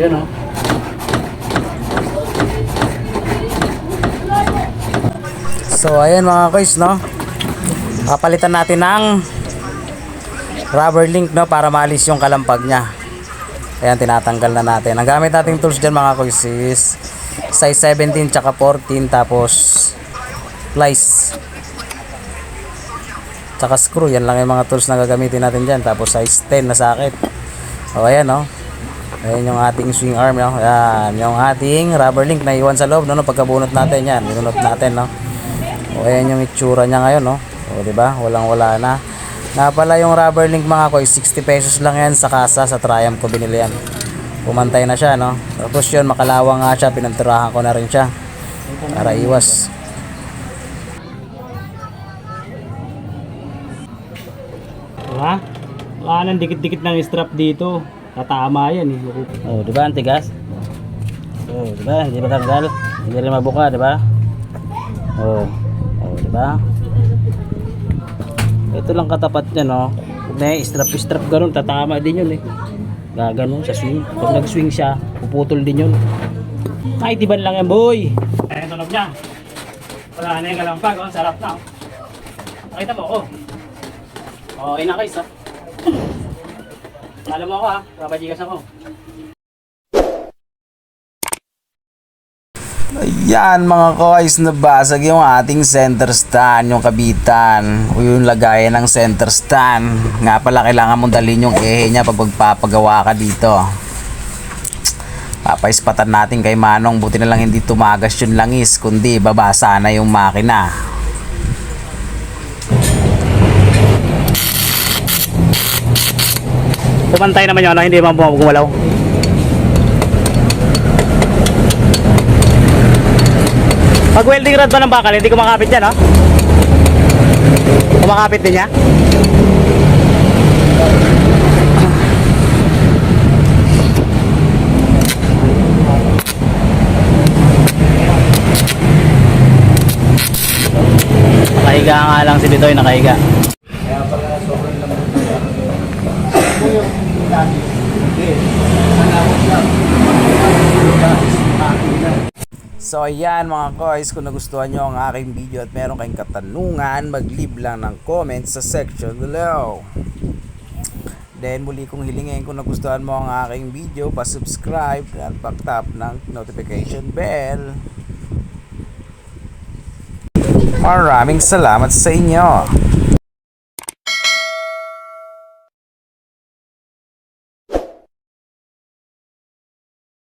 Yun oh. So ayan mga guys no. Papalitan natin ng rubber link no para maalis yung kalampag niya. Ayan tinatanggal na natin. Ang gamit nating tools dyan mga guys is size 17 tsaka 14 tapos plies tsaka screw yan lang yung mga tools na gagamitin natin dyan tapos size 10 na sakit o ayan no ayan yung ating swing arm no? Ayan yung ating rubber link na iwan sa loob no, no pagkabunot natin yan. Binunot natin no? O ayan yung itsura niya ngayon no? O di ba walang wala na. Nga pala yung rubber link mga ko is 60 pesos lang yan sa kasa sa Triumph ko binili yan. Pumantay na siya no? Tapos yun makalawang nga siya pinantirahan ko na rin siya para iwas. Diba? Wala nang dikit-dikit ng strap dito. Tatama yan eh. Oh, di ba ang tigas? Oh, di ba? Hindi matanggal. Hindi rin mabuka, di ba? Oh. Oh, di ba? Ito lang katapat niya, no. May strap-strap ganun, tatama din yun eh. Gaganon sa swing. Pag nag-swing siya, puputol din yun. Kahit iban lang yan boy. Ayan tunog niya. Wala na yung kalampag. Oh. Sarap na. Oh. Nakita mo, oh. Oh, ina guys, ha. Alam mo ako, ha. Kapajigas ako. Ayan mga koys, nabasag yung ating center stand, yung kabitan, o yung lagayan ng center stand. Nga pala, kailangan mong dalhin yung ehe niya pag magpapagawa ka dito. Papaispatan natin kay Manong, buti na lang hindi tumagas yung langis, kundi babasa na yung makina. Pumantay naman yun, ano? Hindi man gumalaw. Pag welding rod ba ng bakal, hindi kumakapit yan, ha? Kumakapit din niya? Nakahiga nga lang si Bitoy, nakahiga. So ayan mga koys, kung nagustuhan nyo ang aking video at meron kayong katanungan, mag-leave lang ng comment sa section below. Then muli kong hilingin kung nagustuhan mo ang aking video, pa-subscribe at pa-tap ng notification bell. Maraming salamat sa inyo.